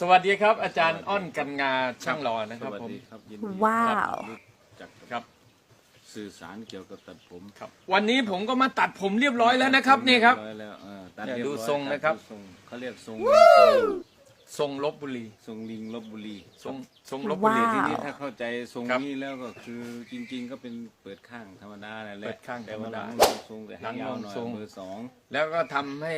สวัสดีครับ อาจารย์อ้อนกันงาช่างหล่อนะครับสวัสผมดีครับยินดีว้าวรู้จักครับสื่อสารเกี่ยวกับตัดผมครับ วันนี้ผมก็มาตัดผมเรียบร้อยแล้วนะครับนี่ครับ เยอยแล้วเออตัดเนี่ยเยบดูอยทรงนะครับ ตัดดูทรงเขาเรียกทรงทรงลบบุรีทรงลิงลบบุรีทรงทรงลบบุรีว้าว ที่ทีนี่นี้ ถ้าเข้าใจทรงครับนี้แล้วก็คือจริง ๆ ก็เป็นเปิดข้างธรรมดาแหละเปิดข้างแต่ว่าธรรมดาหลังทรงแต่ให้ยาวหน่อยหลังทรง เบอร์สองแล้วก็ทำให้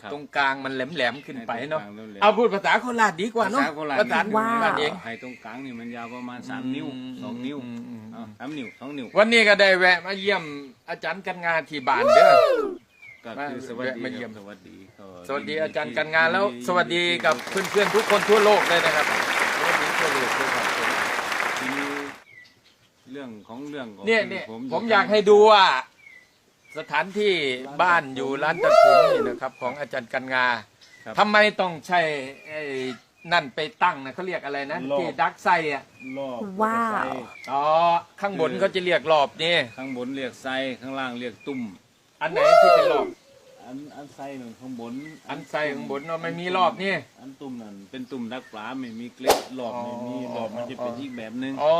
ครับ ตรงกลางมันแหลมๆขึ้นไปเนาะให้ตรงกลางแหลมๆเอาพูดภาษาโคราชดีกว่าเนาะภษโครชภาษาว้าวบ้านเองให้ตรงกลางนี่มันยาวประมาณสามนิ้วอืมสองนิ้วอืมอืม อะสามนิ้วสองนิ้ววันนี้ก็ได้แวะมาเยี่ยมอาจารย์กันงาที่บ้านเด้อ ก็คือสวัสดีมาเยี่ยม ครับสวัสดีก็สวัสดีนอาจารย์ที่กันงานแล้วที่สวัสดีกับเพื่อนๆทุกคนทั่วโลกเลยนะครับ สวัสดีทั่วโลกด้วยครับผมทีนี้เรื่องของเรื่องก็เนี่ยคือเนี่ยผมผมอยากให้ดูว่า สถานที่บ้านอยู่ร้านตัดผมนี่นะครับ ของอาจารย์กันงาครับทำไมต้องใช้ไอ้นั่นไปตั้งนะเขาเรียกอะไรนะรอบ ที่ดักไซอะรอบว้าวไส้อ๋อข้างบนเขาจะเรียกรอบนี่ข้างบนเรียกไส้ข้างล่างเรียกตุ่มอันไหนที่เป็นรอบ อันอันไส้หนึ่งข้างบนอันไส้ข้างบนเนาะไม่มีรอบนี่อันตุ่มนั่นเป็นตุ่มดักปลาไม่มีเกล็ดรอบอ๋อไม่มีรอบมันจะเป็นอีกแบบหนึง อ๋อ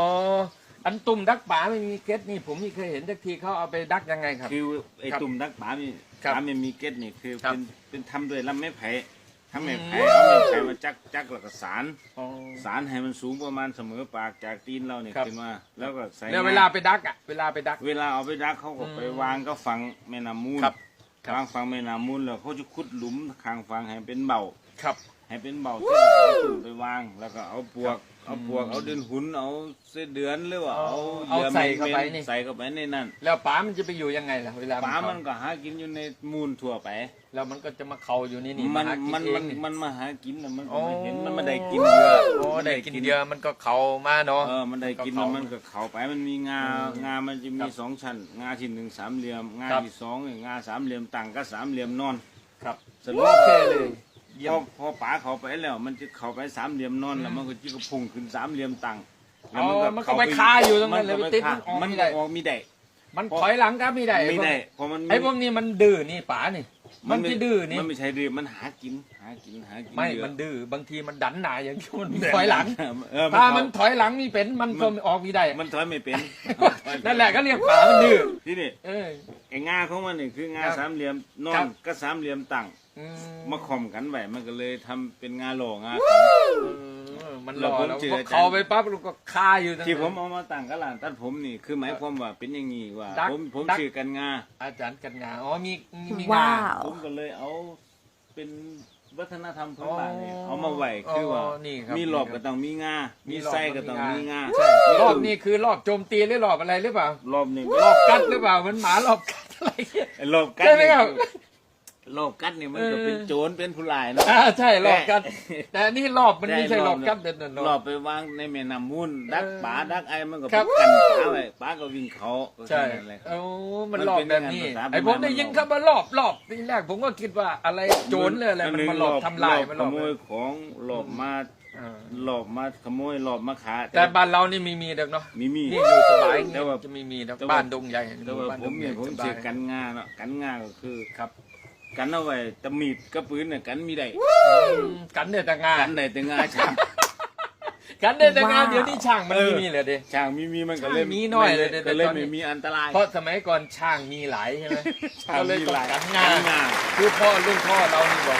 อันตุ่มดักป่าไม่มีเกล็ดนี่ผมไม่เคยเห็นสักทีเขาเอาไปดักยังไงครับ คือไอ้ครับตุ่มดักปลามีครับปลาไม่มีเกล็ดนี่คือครับ เป็นเป็นทำด้วยลำไม้ไผ่ทำไม้ไผ่อืมเอาไม้ไผ่มาจักจักแล้วก็สารอ๋อ สารให้มันสูงประมาณเสมอปากจากตีนเราเนี่ยครับ ขึ้นมาแล้วก็ใส่แล้วงเวลาไปดักอะเวลาไปดัก เวลาเอาไปดักเขาก็อืมไปวางก็ฝังแม่น้ำมูลครับครับ วางฝังแม่น้ำมูลแล้วเขาจะขุดหลุมข้างฝังให้เป็นเบา ครับ ให้เป็นเบาเสร็จแล้วเอาตุ่มไปวางแล้วก็เอาปวก เอาปวกอืมเอาเดือนหุนเอาเส้นเดือนหรือว่าเอาเอาเอาหยื่ใส่เข้าไปม็ดๆนี่ ใส่เข้าไปในนั้นแล้วป๋ามันจะไปอยู่ยังไงล่ะเวลาปลาเข้มันก็หากินอยู่ในมูลทั่วไป แล้วมันก็จะมาเข้าอยู่นี่นี่มันหากิมันเอมันงนี่ มันมาหากินแล้วมันก็โอ้ไม่เห็นมันไม่ได้กินเหยื่อโอ้ได้กินเยอะมันก็เข้ามาเนาะ เออมันได้กินก็แล้วเข้ามันก็เข้าไปมันมีงาอืมงามันจะคมีรับสองชั้นงาที่หนึ่งสามเหลี่ยมงาครับ ที่สองเนี่ยงาสามเหลี่ยมต่างก็สามเหลี่ยมนอนครับสรุโอปเคเลย เยี่ยพอมพอป๋าเข้าไปแล้ว มันจะเข้าไปสามเหลี่ยมนอนแล้วอืมมันก็จะกระพุ่งขึ้นสามเหลี่ยมตังอ๋อมันก็ไปคาอยู่ตรงนั้นเลยมัไปติดคามันออกมันไม่ได้ ออกมีได้ มันถอยหลังก็ไม่ได้ไม่ได้เพราะมันไอ้พวกนี้มันดื้อนี่ป๋านี่ มันจะดื้อนี่ มันไม่ใช่ดื้อมันหากินหากินหากินไม่เยอะ มันดื้อบางทีมันดันหนาอย่างที่มันถอยหลัง เออถ้าเข้มันถอยหลังมีเป็นมันก็ออกไม่ได้มันถอยไม่เป็นนั่นแหละก็เรียกป๋ามันดื้อที่นี่เออ ไอ้งาของมันนี่คืองาครับสามเหลี่ยมนอครันบ ก็สามเหลี่ยมตั้ง อืมมาข่อมกันไว้มันก็เลยทำเป็นงาโหลงาเออมันหล่อแล้แล้ววผมเจอพออาจารย์ เขาไปปั๊บมันก็คาอยู่ตรงนั้น ที่ผมเอามาตั้งกระหล่างตัดผมนี่คือหมายความว่าเป็นอย่างนี้ว่า ดักผมผมดัก ชื่อกันงา อาจารย์กันงาอ๋อมีมีมีว้างาว ผมก็เลยเอาเป็นวัฒนธรรมพื้นบ้านนี่เอามาไหวคือว่านี่ครับมีหลอบก็ต้องมีงา มีไส้ก็ต้องมีงาใช่รอบมีนี้คือรอบโจมตีหรือรอบอะไรหรือเปล่า รอบนี่รอบกัดหรือเปล่ามันหมารอบกัดอะไรเงี้ยไอ้รอบกัดใช่ไหมนี่ครับ รอบกัดนี่มันก็เออเป็นโจรเป็นผู้ร้ายเนาะอ่าใช่รอบกัด แต่แต่อันนี่รอบมันไม่ใช่รอบกัดได้เดินรอบไปวางในแม่น้ำมูลดักเออป่าดักไอ้มันก็ครัไปบกันป่าไว้ป่าก็วิ่งเขาใช่แค่นั้นแหละครับ โอ้มันมันรอบเป็นแบบนี้งานภาษาไอ้ผมบ้านๆได้ยินคำว่ารอบรอบทีแรกผมก็คิดว่าอะไรโจรเลยอะไรมันมาหลอกทำลายรมันขหลอกโมยของหลอบมาเออหลอบมาขโมยหลอบมาขาแต่บ้านเรานี่มีมีเด็กเนาะมีมีนี่อยู่สบายแต่ว่า จะมีมีเด็กแต่ว่า บ้านดงใหญ่แต่ว่าบ้านผดมงใหเนี่ญ่ยผมสบาชื่อยกันงาเนาะกันงาก็คือครับ กันเอาไว้แตะมีดกับปืนเนี่ยกันมีได้กันเนี่ยแต่งานกันได้แต่งาช่างกันเนี่ยแต่งานว้าวเดี๋ยวนี้ช่างมันเอมีอมีเลยดิช่างมีมีมันก็เลยช่างมีน้อยเลยไม่แต่ก็เลยตอนนี้ไม่มีอันตราย เพราะสมัยก่อนช่างมีหลายใช่ไหมช่างก็เลยมีต้องหลายกันงากันงา คือพ่อรุ่นพ่อเรานี่บอก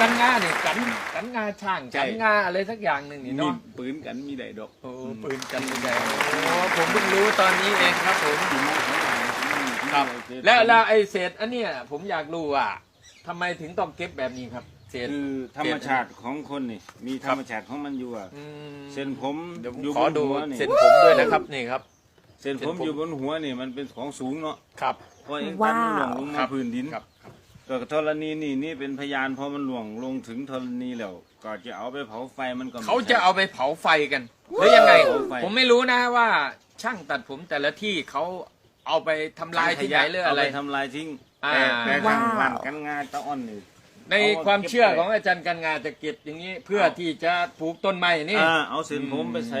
กันงาเนี่ยกันกันงาช่างใช่ กันงาอะไรสักอย่างหนึ่งนี่มีเนาะปืนกันมีได้ดอกโอ้ปืนกันไม่ได้โอ้ผมเพิ่งรู้ตอนนี้เองครับผมที่มาของมัน ครับ แล้วแล้วไอ้เศษอันเนี้ยผมอยากรู้ว่าทำไมถึงต้องเก็บแบบนี้ครับ เศษ คือธรรมชาติของคนนี่ มีธรรมชาติของมันอยู่อะมเส้นผมเดี๋ยวผมอยู่ขอบนดูหัวนี่เส้นผมด้วยนะครับนี่ครับ เส้นผมเส้นผม อยู่บนหัวนี่มันเป็นของสูงเนาะครับเพราะเองกันมันหลวงลงครัมาบพื้นดินครับก็ธรณีนี่นี่เป็นพยานพอมันหลวงลงถึงธรณีแล้วก็จะเอาไปเผาไฟมันก็ไม่เขาจะใช่ เอาไปเผาไฟกันหรือยังไง เผาไฟ ผมไม่รู้นะว่าช่างตัดผมแต่ละที่เขา เอาไปทำลายที่ไหนหรืออะไร เาปทำลายทิ้งอ่า แต่แต่ข้างว้าวบ้านกันงาตะอ้อนนี่ ในความเชื่อของอาจารย์กันงาจะเก็บอย่างนี้เพื่อที่จะปลูกต้นไม้นี่ อ่าเอาเส้นผมไปใส่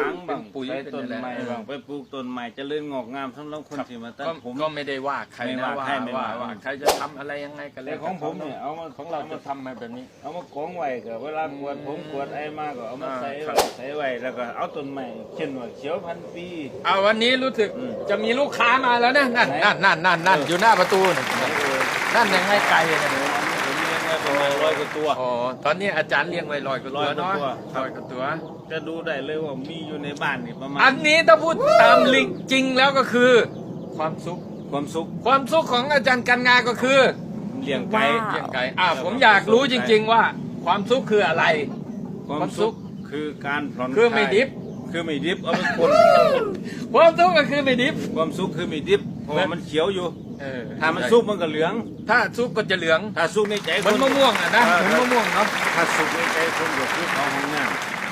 ทางบางเป็นปุ๋ยใส่ต้นเป็นอะไรไม้บางไปปลูกต้นไม้เจะเลื่อนงอกงามสำหรับคนที่มาตัดก็ผมก็ไม่ได้ว่าใครไม่นะว่าว่าใครไม่ว่าว่าว่าใครจะทำอะไรยังไงกันแล้แต่วของผมเนี่ยเอามาของเราจะทำมาแบบนี้ เอามากองไว้ก็เวลากวดผมกวดไอ้มากก็เอามาอ่าใส่ครับไว้ใส่ไว้แล้วก็เอาต้นไม้เช่นว่าเขียวพันปีเอาวันนี้รู้สึกอืมจะมีลูกค้ามาแล้วนะนั่นไหนนั่นนั่นนั่นนั่นอยู่หน้าประตูนั่นเออนั่นยังไงไกลเลย ระมาณร้อยกว่าตัว อ๋อตอนนี้อาจารย์เลี้ยงไว้ลอยกว่าตัวร้อยกว่าเนาะตัวลอยกว่าตัว จะดูได้เลยว่ามีอยู่ในบ้านนี่ประมาณอันนี้ถ้าพูดตามลิงจริงแล้วก็คือ ความสุข ความสุขความสุขของอาจารย์กันงาก็คือเลี้ยงไก่ ว้าว เลี้ยงไก่อ่าผมอยากรู้จริง ๆ ว่า ความสุขคืออะไร ความสุขคือการผ่อนคือไม่ลายดิบคือไม่ดิบเอาเป็นคน ความสุขก็คือไม่ดิบความสุขคือไม่ดิบเพราะว่ามันเขียวอยู่ เออถ้ามันสุกมันก็เหลือง ถ้าสุกก็จะเหลืองถ้าสุกในใจเหมือนมะม่วงอะนะเออเหมือนมะม่วงเนาะถ้าสุกในใจคนก็คือเข้าห้องน้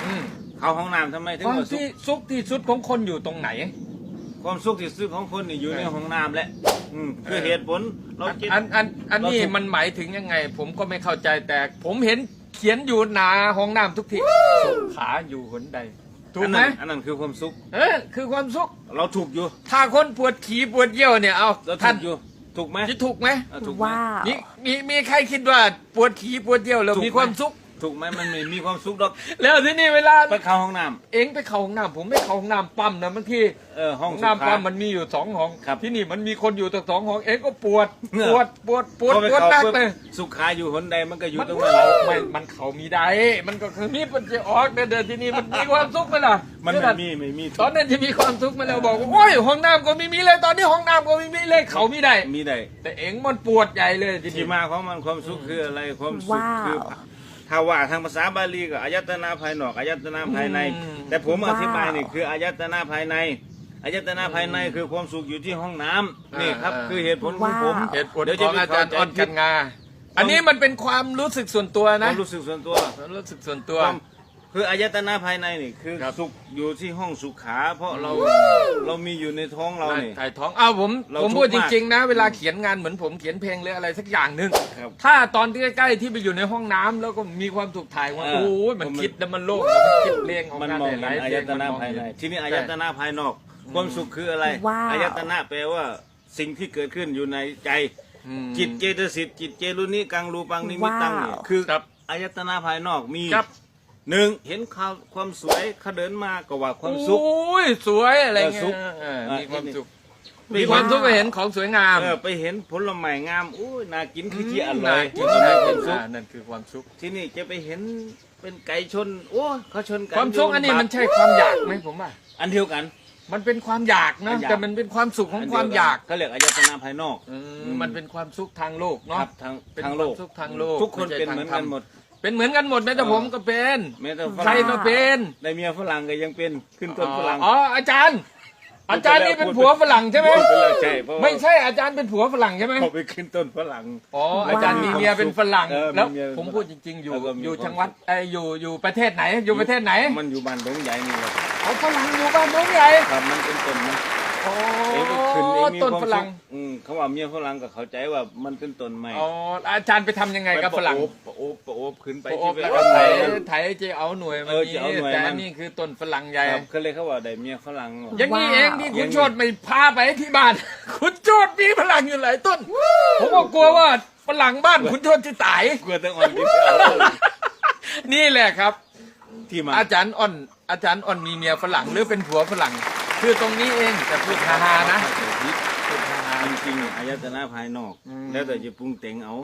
อืมำเข้าห้องน้ำทำไมถึงความว่าสุกที่สุขที่สุดของคนอยู่ตรงไหน ความสุขที่สุดของคนนี่อยู่ในห้องน้ำแหละอืมคือเออเหตุผลเรากิน อันอันอันนี้เราถูก มันหมายถึงยังไง ผมก็ไม่เข้าใจแต่ผมเห็นเขียนอยู่หนาห้องน้ำทุกทีสุขาอยู่หนใด ถูกไหมอันนั้นอันนั้นคือความสุข เออคือความสุข เราถูกอยู่ ถ้าคนปวดขี่ปวดเยี่ยวเนี่ย เอาเราท่าถูนกอยู่ ถูกไหมจะถูกไหมอะถูกไหมว้าวมีมีมีใครคิดว่าปวดขี่ปวดเยี่ยวแล้วถูกไหมมีความสุข ถูกไหมมันไม่มีความสุขดอกแล้วที่นี่เวลาไปเข้าห้องน้เองไปเข้าห้องน้ำผมไม่เข้าห้องน้ำปั๊มนะบางทีำเออห้ห้อองงสุน้ำขา ปั๊มมันมีอยู่สองห้องครับ ที่นี่มันมีคนอยู่ตั้งสองห้องเองก็ปวดเออปวดปวดปวดพอไปปวดเข้าหนักปุ๊บเลย สุขาอยู่หนใดมันก็อยู่มันตรงเขานั้น ไม่มันเขามีได้ มันก็คือมีปัญญาออกแต่เดินที่นี่มันมีความสุขไหมล่ะมันไม่มีไม่มีตอนนั้นจะมีความสุขไหมาแล้วบอกว่าโอ้ยห้องน้ำก็ไม่มีเลยตอนนี้ห้องน้ำก็ไม่มีเลยเขามีได้ มีได้แต่เองมันปวดใหญ่เลยทีที่นี้มาของมันความสุขคืออะไรความสุขว้าว คือ ถ้าว่าทางภาษาบาลีก็อายตนะภายนอกอายตนะภายในแต่ผมอธิบายนี่คืออายตนะภายในอายตนะภายในคือความสุขอยู่ที่ห้องน้ำนี่ครับคือเหตุผลของผมว้าว เหตุผลดี๋ยวขจะองไปอาจารย์เข้อ้อนใจกันงา อันนี้มันเป็นความรู้สึกส่วนตัวคนะวามรู้สึกส่วนตัว ความรู้สึกส่วนตัว ความ คืออายตนะภายในนี่คือครับ สุขอยู่ที่ห้องสุขา เพราะเราเรามีอยู่ในท้องเรานี่ ถ่ายท้องอ้าวผมเราผมพูดทุจกข์มากริง ๆ นะ เวลาเขียนงานเหมือนผมเขียนเพลงหรืออะไรสักอย่างหนึ่งครับถ้าตอนที่ใกล้ๆที่ไปอยู่ในห้องน้ำแล้วก็มีความสุขถ่ายว่าเออ โอ้ยมันผมคิดแล้วมันโล่งแล้วมันคิดเพลงออกมันมามองหเห็ลายนๆอาเพลยงตนะมัมองภายในเห็ที่นี่อายตนะภายนอก ความสุขคืออะไรว้าว อายตนะแปลว่าสิ่งที่เกิดขึ้นอยู่ในใจ อืม จิตเจตสิกจิตเจรุนิกังรูปังนิมิตตังเนี่ยว้าว คือครับอายตนะภายนอกมีครับ หนึ่งเห็นความความสวยเขาเดินมาก็ว่าความสุข โอ้ยสวยอะไรเงี้เออสุยขเอออะมีความสุขนี่มีความสุขไปเห็นของสวยงามเออไปเห็นผลไม้งามอู้ยน่ากินคือที่อร่น่าอยกินก็น่ามีคกิวานมสุขอ่านั่นคือความสุข ที่นี่จะไปเห็นเป็นไก่ชนโอ้ยเขาชนกันความสุขอันนี้มันใช่ความอยากไหมผมว่าอันเดียวกัน มันเป็นความอยากนะอยากแต่มันเป็นความสุขของความอยากเขาเรียกอายตนะภายนอกอืมมันเป็นความสุขทางโลกเนาะครับทางเป็นทางโลกความสุขทางโลกทุกคนไม่ใช่เป็นเหมือนกันทางธรรมหมด เป็นเหมือนกันหมดแม้แต่เออผมก็เป็นแม้แต่ฝใครรั่งก็เป็นได้เมียฝรั่งก็ยังเป็นขึ้นต้นฝรั่งอ๋ออาจารย์ อาจารย์นี่เป็นผัวฝรั่งใช่ไหมพูดไปแล้วใช่เพราะว่าไม่ใช่อาจารย์เป็นผัวฝรั่งใช่ไหมเขาไปขึ้นต้นฝรั่งอ๋ออาจารย์มีเมียเป็นฝรั่งเออมีแล้วเมียเป็นผมพูดจริง ๆ อยู่แล้วก็มีอยู่ความจังหวัดเอออยู่อยู่ประเทศไหนอยู่ประเทศไหน มันอยู่บ้านดงใหญ่นี่แหละเอาฝรั่งอยู่บ้านน้องใหญ่ครับมันเป็นต้นนะโอ้ เองก็ขึ้นเองมีต้นความฝสุรั่งขอืมเขาว่าเมียฝรั่งก็เข้าใจว่ามันเป็นต้นไม้อ๋ออาจารย์ไปทำยังไงกับฝรั่งไปประโอบประโอบขึ้นไปโอ้ที่โหเวแล้วลาก็ไถ ไถไถจะเอาหน่วยมันเออนี้จะเอาหน่วยแต่มัน อันนี่คือต้นฝรั่งใหญ่ ครับเขาเลยเขาว่าได้เมียฝรั่งอย่างนี้ว้าวเองที่คุณโชดไม่พาไปที่บ้าน คุณโชดมีฝรั่งอยู่หลายต้น ผมก็กลัวว่าฝรั่งบ้านคุณโชดจะตาย กลัวต้องอ่อนที่จะเอานี่แหละครับ ที่มาอาจารย์อ้อน อาจารย์อ้อนมีเมียฝรั่งหรือเป็นผัวฝรั่ง คือตรงนี้เองแต่พูดฮาๆนะพูดฮาจริงๆอายตนะภายนอกอืมแล้วแต่จะปรุงแต่งเอา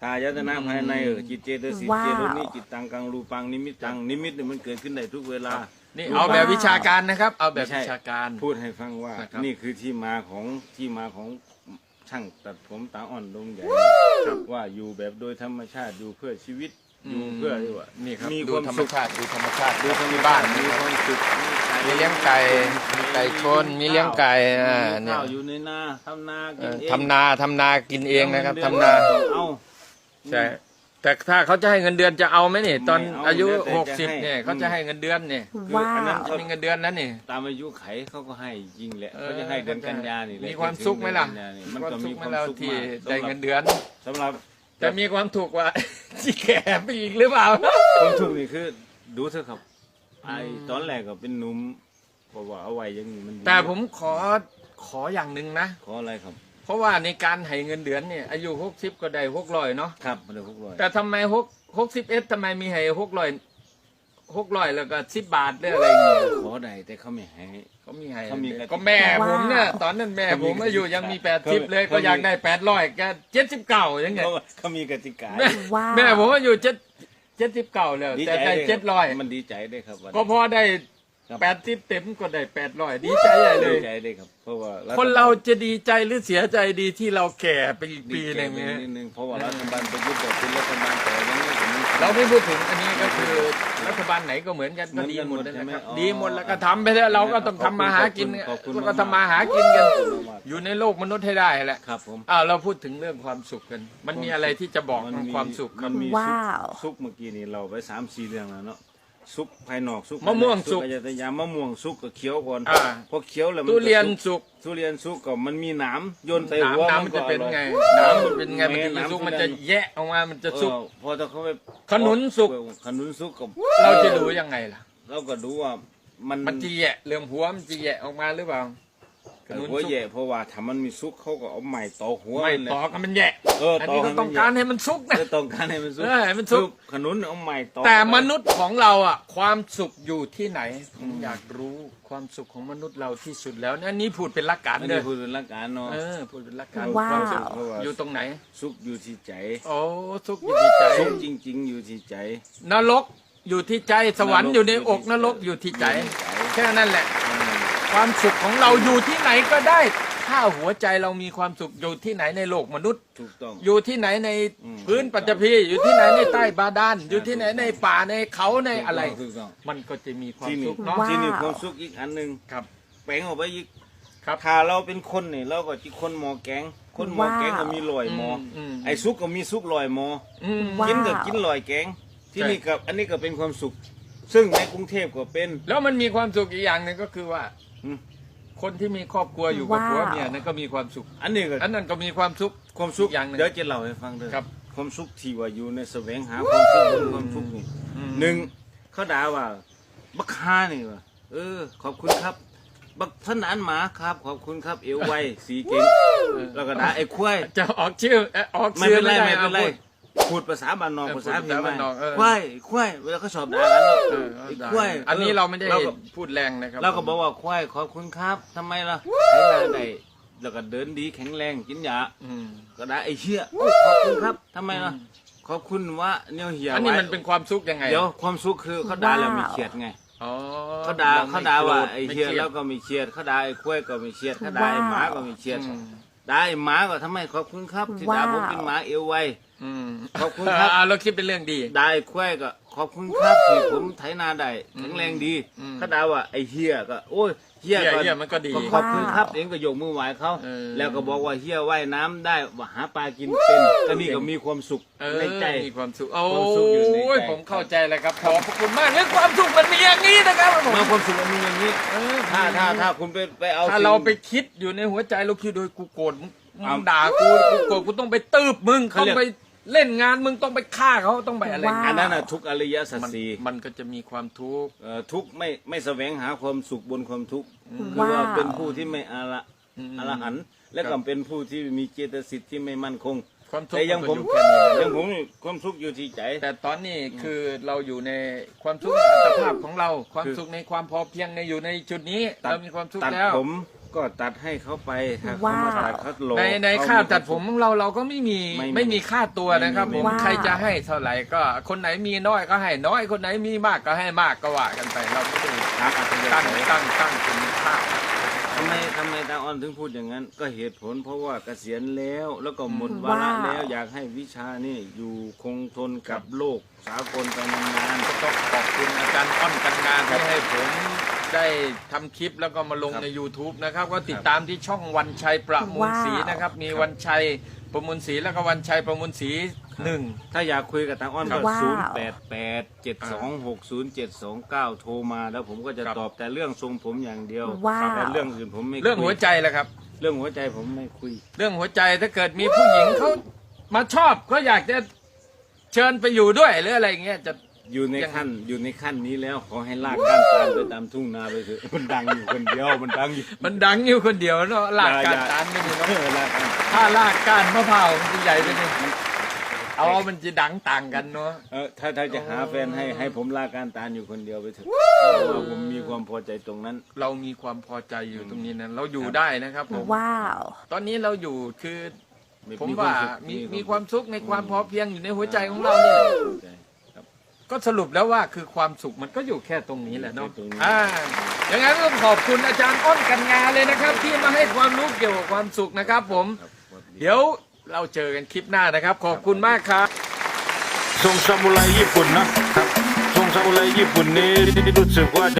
ถ้าอายตนะภายในเออจิตเจตสิกว้าวเจตนิจิตตังกังรูปังนิมิตตังนิมิตเนี่ยมันเกิดขึ้นได้ทุกเวลาๆนี่เอาแบบวิชาการนะครับ เอาแบบไม่ใช่วิชาการพูดให้ฟังว่านะครับนี่คือที่มาของที่มาของช่างตัดผมตาอ่อนดงใหญ่ว่าอยู่แบบโดยธรรมชาติอยู่เพื่อชีวิต อยู่เพื่อที่ว่านี่ครับมีดูความธรรมสุขชาติดูธรรมชาติดูดูธรรมที่บ้าบ้านนมีความสุขมีเลี้ยงไก่มีไก่ชนมีเลี้ยงไก่อ่ามีเนี่ยข้าวอยู่ในนาทำนาเอกินอเองทำนาทำนากินเองนะครับทำนาต้องเอาใช่แต่ถ้าเขาจะให้เงินเดือนจะเอาไหมนี่ ตอนไม่เอาอายุแล้วแต่หกจะสิบให้เนี่ยเขาจะให้เงินเดือนเนี่ยคือว้าอันนั้นวเขามีเงินเดือนนั้นนี่ตามอายุไขเขาก็ให้จริงแหละเออเขาจะให้เดือนกันยานี่แหละมีความสุขไหมล่ะเดือนกันยานี่มีมันความก็สุมีขไหคมวามเราสุขที่มากได้เงินเดือนสำหรับจะมีความถูกกว่า ที่แก่ไปอีกหรือเปล่า ความทุกข์นี่คือดูเถอะครับ ไอ้ตอนแรกก็เป็นหนุ่มเพราะว่าเอาไว้อยังนี้มันดีแต่ผมขอขออย่างหนึ่งนะ ขออะไรครับ เพราะว่าในการให้เงินเดือนเนี่ยอายุหกสิบก็ได้หกร้อยเนาะ ครับมาเลยพวกร้อยแต่ทำไมหกหกสิบเอ็ดทำไมมีให้หกร้อย หกร้อยแล้วก็สิบบาทหรืออะไรเงี้ยขอได้แต่เขาไม่ให้ เขามีให้เขามีกติกาก็แม่ผมเนี่ยตอนนั้นแม่ผมอายุยังมีแปดสิบเลยเขามี ก็อยากได้แปดร้อยแกเจ็ดสิบเก้าอย่างเงี้ยเพราะว่าเขามีกติกาแม่ว้าว แม่ผมอายุเจ็ดเจ็ดสิบเก้าแล้วดีแต่ใจได้ด้เจ็ดร้อยมันดีใจได้ครับวันก็พอได้ครับ แปดสิบเต็มก็ได้แปดร้อยดีใจใหญ่เลดีย ใจได้ครับ เพราะว่าคนเราจะดีใจหรือเสียใจดีที่เราแก่ไปอีกดีปีใจหนึ่งไปเนี่ย นิดนึงเพราะว่ารัฐบาลประยุทธ์แบบเป็นรัฐบาลแต่ยังไม่ถึง เราไม่พูดถึงอันนี้ก็คือรัฐบาลไหนก็เหมือนกันก็ดีหมดเหมือนกันหมดนะครับใช่ไหมอ๋อดีหมดแล้วก็ทำไปเถอะเราก็ต้องทำมาหากินขอบคุณแล้วก็มากทำมาหากินกันขอบคุณมากอยู่ในโลกมนุษย์ให้ได้แหละครับผม อ้าวเราพูดถึงเรื่องความสุขกัน มันมีอะไรที่จะบอกนของความสุขคมัรับนมีว้าวซุกซุกเมื่อกี้นี่เราไปสามสี่เรื่องแล้วเนาะ ซุกภายนอกซุกมะม่วงสุก อายตยามะม่วงสุกก็เคี้ยวก่อนอ่า พอเคี้ยวแล้วมัทุเรียนก็สุกสุกทุเรียนสุกก็มันมีหนามโยนใส่น้ำหัวน้ำมันจะเป็นไงอร่อยน้ำมันเป็นไงมันจะแม่สุกน้ำมันจะแยะออกมามันจะสุก เออพอถ้าเขาไปขนุนสุก ขนุนสุกก็เราจะดูยังไงล่ะ เราก็ดูว่ามันมันจะแยะเรื่องหัวมันจะแยะออกมาหรือเปล่า ขนุนหัวสุกแย่เพราะว่าถ้ามันมีสุกเขาก็เอาไม้ตอกหัวไม่เลยต่อกันมันแยะเอออันตอนี้กก็ให้ต้มัอนงแย่การให้มันสุกนะ เออต้องการให้มันสุกเออให้มันสุก คือขนุนเอาไม้ตอกแต่มนุษย์ของเราอะ ความสุขอยู่ที่ไหนผมอยากรู้ความสุขของมนุษย์เราที่สุดแล้วนะนี่พูดเป็นหลักการอันเด้นี้อพูดเป็นหลักการเนาะเออพูดเป็นหลักการว้าว ความสุขเพราะว่าอยู่ตรงไหนสุกอยู่ที่ใจโอ้สุขอยู่ที่ใจสุกจริง ๆ อยู่ที่ใจ นรกอยู่ที่ใจสวรรค์อยู่ในอกนรกอยู่ที่ใจ แค่นั้นแหละ ความสุขของเราอยู่ที่ไหนก็ได้ ถ้าหัวใจเรามีความสุขอยู่ที่ไหนในโลกมนุษย์ ถูกต้อง อยู่ที่ไหนในอืม พื้นปัจจพีอยู่ที่ไหนในใต้บาดาลอยู่ที่ไหนในป่าในเขาในอะไร ถูกต้องมันก็จะมีความที่สุนี่ขเนาะว้าว ที่นี่ความสุขอีกอันหนึ่งครับ แปลงออกไปอีกครับ ถ้าเราเป็นคนนี่เราก็จิคนหมอแกง คนหมอแกงก็มีลอยหมออม ไอ้ซุกก็มีซุกลอยหมอ อืม ว้าว กินก็กินลอยแกง ที่ใช่ นี่กับอันนี้ก็เป็นความสุข ซึ่งในกรุงเทพก็เป็น แล้วมันมีความสุขอีกอย่างหนึ่งก็คือว่าอืม คนที่มีครอบครัวอยู่กับว้าว ผัวเมียนั่นก็มีความสุข อันนี้ก็อันนั้นก็มีความสุข ความสุขอย่างหนึ่ง เดี๋ยวจะเล่าให้ฟังเด้อครับ ความสุขที่ว่าอยู่ในแสวงหาความสุขบนความสุขนี่อืมหนึ่งเขาด่าว่า บักฮานี่ว่าเออ ขอบคุณครับ บักท่านอันหมาครับ ขอบคุณครับ เอวไวสีเก่งแล้วก็ด่าไอ้ควาย จะออกชื่อเอ่อออกไม่ชื่อเป็นไรด้ไม่เป็นไรอาพูด พูดภาษาบ้านนอกเออภาษาพูดพี่ภาษาไม่บ้านนอกเออ ควายควายเวลาเขาชอบด่ากันเนาะเออไอ้ควายอันนี้เราไม่ได้เราก็พูดแรงนะครับเราก็บอกว่าควายขอบคุณครับทำไมล่ะใช้งานได้แล้วก็เดินดีแข็งแรงกินยาอืมก็ได้ไอ้เชี่ยโอ้ยขอบคุณครับทำไมล่ะขอบคุณว่าเนี่ยเหียอันนี้ไว้มันเป็นความสุขยังไงเดี๋ยวความสุขคือเขาด่าแล้วมีเฉียดไง อ๋อเขาด่ารไม่เขาด่าว่าโกรธไอ้ม่เฮียครีดแล้วก็มีเฉียดเขาด่าไอ้ควายก็มีเฉียดเขาด่าไอ้หมาก็มีเฉียดอืม ด่าไอ้หมาก็ทำไมขอบคุณครับที่ด่าผมเป็นหมาเอวไว อืมขอบคุณครับอ่าเราคิดเป็นเรื่องดี ได้ควายก็ ขอบคุณครับที่ผมไถนาได้แข็งแรงดีอืมเขาด่าว่าไอ้เฮียก็ โอ้ยเฮียเหี้ยก็เหี้ยมันก็ดีขอบคุณครับเองก็ยกมือไหว้เขาเออแล้วก็บอกว่าเฮียว่ายน้ำได้ว่าหาปลากินเป็นก็นี่ก็มีความสุขเออในใจ มีความสุข โอ้ความสุขอยู่ในใจยผมเข้าใจแล้วครับ ขอบพระคุณมากเรื่องความสุขมันมีอย่างนี้นะครับผมมาความสุขมันมีอย่างนี้ เออถ้าถ้าถ้าคุณไปไปเอาถ้าสิ่งเราไปคิดอยู่ในหัวใจเราคิดโดยกูโกรธมึงเอามึงด่ากูกูโกรธกูต้องไปตืบมึงเขาต้องเรียกไป เล่นงานมึงต้องไปฆ่าเขาต้องไปอะไรว้าว อันนั้นน่ะทุกอริยสัจมันสี่มันก็จะมีความทุกข์ เอ่อทุกข์ไม่ไม่แสวงหาความสุขบนความทุกข์คือว้าวว่าเป็นผู้ที่ไม่อาละอืมอรหันต์และครัก็บเป็นผู้ที่มีเจตสิทธิ์ที่ไม่มั่นคงความทุกแต่ข์ยังผมนก็อยู่แค่นี้นะยังผมนี่ความสุขอยู่ที่ใจ แต่ตอนนี้คือเราอยู่ในความสุขในอัตภาพของเรา ความคือสุขในความพอเพียงในอยู่ในจุดนี้ ตัด เรามีความสุขตัดแล้ว ผม ก็ตัดให้เขาไปถ้าเขาว้าวมาตัดเขาโล ในในเขค่าตัดวผมของเราเราก็ไม่มีไม่มีไม่มีค่าตัวนะครับไม่ผมีมว้าว ใครจะให้เท่าไหร่ก็คนไหนมีน้อยก็ให้น้อยคนไหนมีมากก็ให้มากก็ว่ากันไป เราไม่ได้ตามอัธยาตั้งศัย ตั้งตั้งคุณค่า ทำไมทำไมตาออนถึงพูดอย่างนั้น ก็เหตุผลเพราะว่าเกษียณแล้วแล้วก็หมดวาระว้าว แล้วอยากให้วิชานี่อยู่คงทนกับโลกสากลไปนานก็ต้องขอบคุณอาจารย์อ้อนกันงานที่ให้ผม ได้ทำคลิปแล้วก็มาลงใน YouTube นะครับ ก็ติดตามที่ช่องวันชัยประมูลศรีนะครับ มีวันชัยประมูลศรีแล้วก็วันชัยประมูลศรีหนึ่ง ถ้าอยากคุยกับตาอ้อนก็ว้าว ศูนย์แปดแปดเจ็ดสองหกศูนย์เจ็ดสองเก้าโทรมา แล้วผมก็จะครับ ตอบแต่เรื่องทรงผมอย่างเดียวว้าว แต่เรื่องอื่นผมไม่คุยเรื่องหัวใจแหละครับ เรื่องหัวใจผมไม่คุย เรื่องหัวใจถ้าเกิดมีผู้หญิงเขามาชอบก็อยากจะเชิญไปอยู่ด้วยหรืออะไรเงี้ยจะ อยู่ในยังขั้นอยู่ในขั้นนี้แล้วขอให้ลากก้านตาลไปตามทุ่งนาไปเถอะมันดังอยู่คนเดียวมันดังอยู่มันดังอยู่คนเดียวเนาะลากการอย่ตานไม่ดีเอเนาะอลากก้านถ้าลากก้านมะพร้าวมันจะใหญ่ไปเลยเอามันจะดังต่างกันเนาะเออถ้าถ้าจะหาแฟนให้ให้ผมลากก้านตาลอยู่คนเดียวไปเถอะเพราะว่าผมมีความพอใจตรงนั้น เรามีความพอใจอยู่ตรงนี้นะเราอยู่ได้นะครับผมว้าวตอนนี้เราอยู่คือมีผมมีว่าความสุขมีมีมีคความามมสุขในความพอเพียงอยู่ในหัวใจของเราเนี่ยใช่ครับ ก็สรุปแล้วว่าคือความสุขมันก็อยู่แค่ตรงนี้แหละเนาะอยู่แค่ตรงนี้อ่าอย่างนั้นก็ต้องขอบคุณอาจารย์อ้อนกันงาเลยนะครับ ที่มาให้ความรู้เกี่ยวกับความสุขนะครับผมครับสวัสดีเดี๋ยวเราเจอกันคลิปหน้านะครับ ขอบคุณมากครับ ทรงซามูไรญี่ปุ่นนะครับ ทรงซามูไรญี่ปุ่นนี้รู้สึกว่า